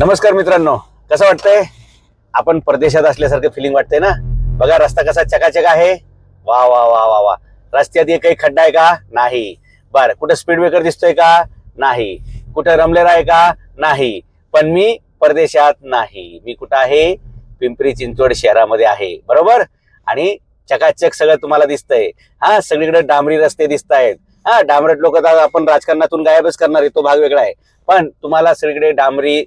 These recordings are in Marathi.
नमस्कार मित्रांनो कसं वाटतंय? आपण परदेशात असल्यासारखं फिलिंग वाटतंय ना? बघा रस्ता कसा चकाचक आहे. वा वा वा वा वा. रस्त्यात एक काही खड्डा आहे का? नाही. बर कुठं स्पीड ब्रेकर दिसतोय का? नाही. कुठं रमलेर आहे का? नाही. पण मी परदेशात नाही. मी कुठं आहे? पिंपरी चिंचवड शहरामध्ये आहे. बरोबर? आणि चकाचक सगळं तुम्हाला दिसतंय. हा सगळीकडे डांबरी रस्ते दिसत आहेत. हा डांबरट लोक आपण राजकारणातून गायबच करणार आहे. तो भाग वेगळा आहे. पण तुम्हाला सगळीकडे डांबरी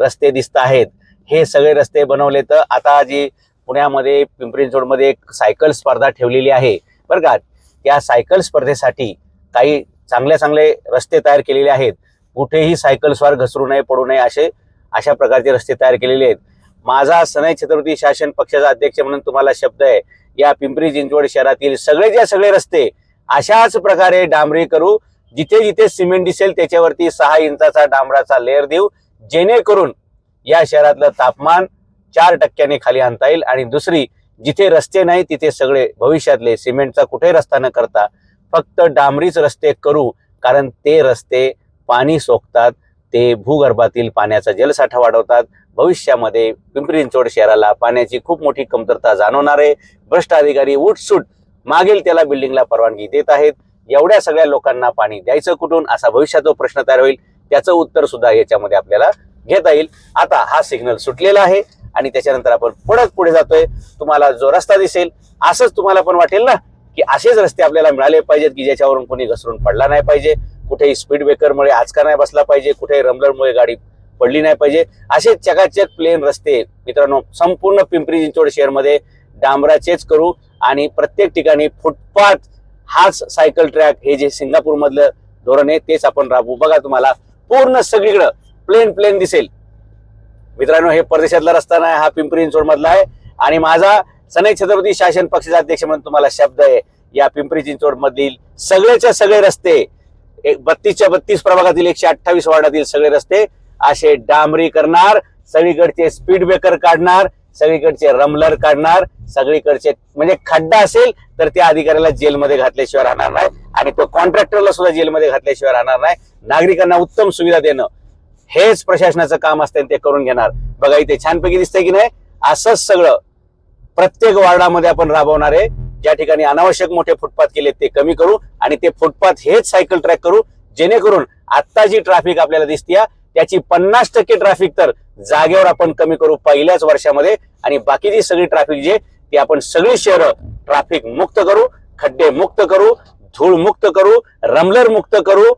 रस्ते दिसत आहेत. हे सगळे रस्ते बनवले तर आता जी पुण्यामध्ये पिंपरी चिंचवडमध्ये एक सायकल स्पर्धा ठेवलेली आहे. बरं का? त्या सायकल स्पर्धेसाठी काही चांगले चांगले रस्ते तयार केलेले आहेत. कुठेही सायकल स्वार घसरू नये पडू नये असे अशा प्रकारचे रस्ते तयार केलेले आहेत. माझा सनय छत्रपती शासन पक्षाचा अध्यक्ष म्हणून तुम्हाला शब्द आहे. या पिंपरी चिंचवड शहरातील सगळे ज्या सगळे रस्ते अशाच प्रकारे डांबरी करू जिथे जिथे सिमेंट दिसेल त्याच्यावरती सहा इंचाचा डांबराचा लेअर देऊ जेणेकरून या शहरातलं तापमान चार टक्क्याने खाली आणता येईल आणि दुसरी जिथे रस्ते नाही तिथे सगळे भविष्यातले सिमेंटचा कुठे रस्ता न करता फक्त डांबरीच रस्ते करू कारण ते रस्ते पाणी सोकतात ते भूगर्भातील पाण्याचा जलसाठा वाढवतात. भविष्यामध्ये पिंपरी चिंचवड शहराला पाण्याची खूप मोठी कमतरता जाणवणार आहे भ्रष्ट अधिकारी उठसूट मागेल त्याला बिल्डिंगला परवानगी देत आहेत. एवढ्या सगळ्या लोकांना पाणी द्यायचं कुठून? असा भविष्यात प्रश्न तयार होईल त्याचं उत्तर सुद्धा याच्यामध्ये आपल्याला घेता येईल. आता हा सिग्नल सुटलेला आहे आणि त्याच्यानंतर आपण पुढे पुढे जातोय. तुम्हाला जो रस्ता दिसेल असंच तुम्हाला पण वाटेल ना की असेच रस्ते आपल्याला मिळाले पाहिजेत की ज्याच्यावरून कोणी घसरून पडला नाही पाहिजे कुठेही स्पीड ब्रेकरमुळे आचका नाही बसला पाहिजे कुठेही रमलरमुळे गाडी पडली नाही पाहिजे. असे चकाचक प्लेन रस्ते मित्रांनो संपूर्ण पिंपरी चिंचवड शहरमध्ये डांबराचेच करू आणि प्रत्येक ठिकाणी फुटपाथ हाच सायकल ट्रॅक हे जे सिंगापूरमधलं धोरण आहे तेच आपण राबवू. बघा तुम्हाला पूर्ण सगळीकडं प्लेन प्लेन दिसेल. मित्रांनो हे परदेशातला रस्ता नाही हा पिंपरी चिंचवड मधला आहे. आणि माझा सनई छत्रपती शासन पक्षाचा अध्यक्ष म्हणून तुम्हाला शब्द आहे या पिंपरी चिंचवड मधील सगळेच्या सगळे रस्ते एक बत्तीसच्या बत्तीस प्रभागातील एकशे अठ्ठावीस वार्डातील सगळे रस्ते असे डांबरी करणार सगळीकडचे स्पीड ब्रेकर काढणार सगळीकडचे रमलर काढणार सगळीकडचे म्हणजे खड्डा असेल तर त्या अधिकाऱ्याला जेलमध्ये घातल्याशिवाय राहणार नाही. आणि तो कॉन्ट्रॅक्टरला सुद्धा जेलमध्ये घातल्याशिवाय राहणार नाही. नागरिकांना उत्तम सुविधा देणं हेच प्रशासनाचं काम असतं आणि ते करून घेणार. बघा इथे छानपैकी दिसतंय की नाही? असंच सगळं प्रत्येक वार्डामध्ये आपण राबवणार आहे. ज्या ठिकाणी अनावश्यक मोठे फुटपाथ केले ते कमी करू आणि ते फुटपाथ हेच सायकल ट्रॅक करू जेणेकरून आता जी ट्रॅफिक आपल्याला दिसते त्याची पन्नास टक्के ट्रॅफिक तर जागेवर आपण कमी करू पहिल्याच वर्षामध्ये. आणि बाकीची सगळी ट्रॅफिक जे ती आपण सगळी शहरं ट्रॅफिक मुक्त करू खड्डे मुक्त करू धूळ मुक्त करू रमलर मुक्त करू